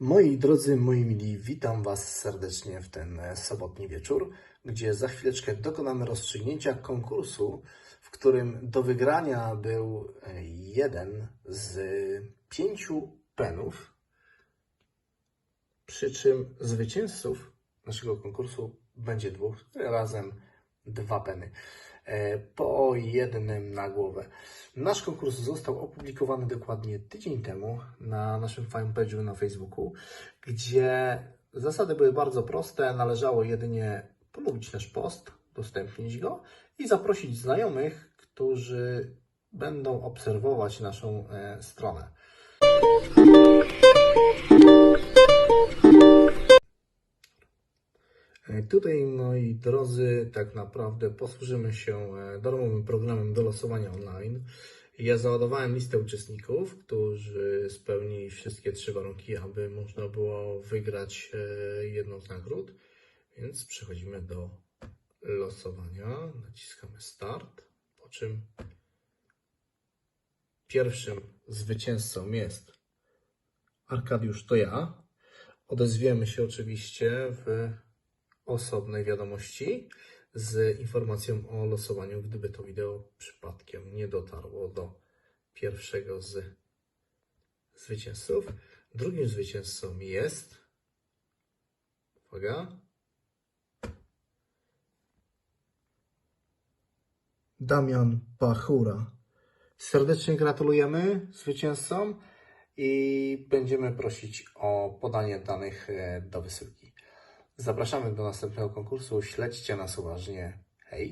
Moi drodzy, moi mili, witam Was serdecznie w ten e, sobotni wieczór, gdzie za chwileczkę dokonamy rozstrzygnięcia konkursu, w którym do wygrania był e, jeden z pięciu penów, przy czym zwycięzców naszego konkursu będzie dwóch, razem dwa peny. E, Po jednym na głowę. Nasz konkurs został opublikowany dokładnie tydzień temu na naszym fanpage'u na Facebooku, gdzie zasady były bardzo proste. Należało jedynie polubić nasz post, udostępnić go i zaprosić znajomych, którzy będą obserwować naszą e, stronę. Tutaj, moi drodzy, tak naprawdę posłużymy się e, darmowym programem do losowania online. Ja załadowałem listę uczestników, którzy spełnili wszystkie trzy warunki, aby można było wygrać e, jedną z nagród. Więc przechodzimy do losowania. Naciskamy start, po czym pierwszym zwycięzcą jest Arkadiusz, to ja. Odezwiemy się oczywiście w osobnej wiadomości z informacją o losowaniu, gdyby to wideo przypadkiem nie dotarło do pierwszego z zwycięzców. Drugim zwycięzcą jest. Uwaga. Damian Pachura. Serdecznie gratulujemy zwycięzcom i będziemy prosić o podanie danych e, do wysyłki. Zapraszamy do następnego konkursu. Śledźcie nas uważnie. Hej!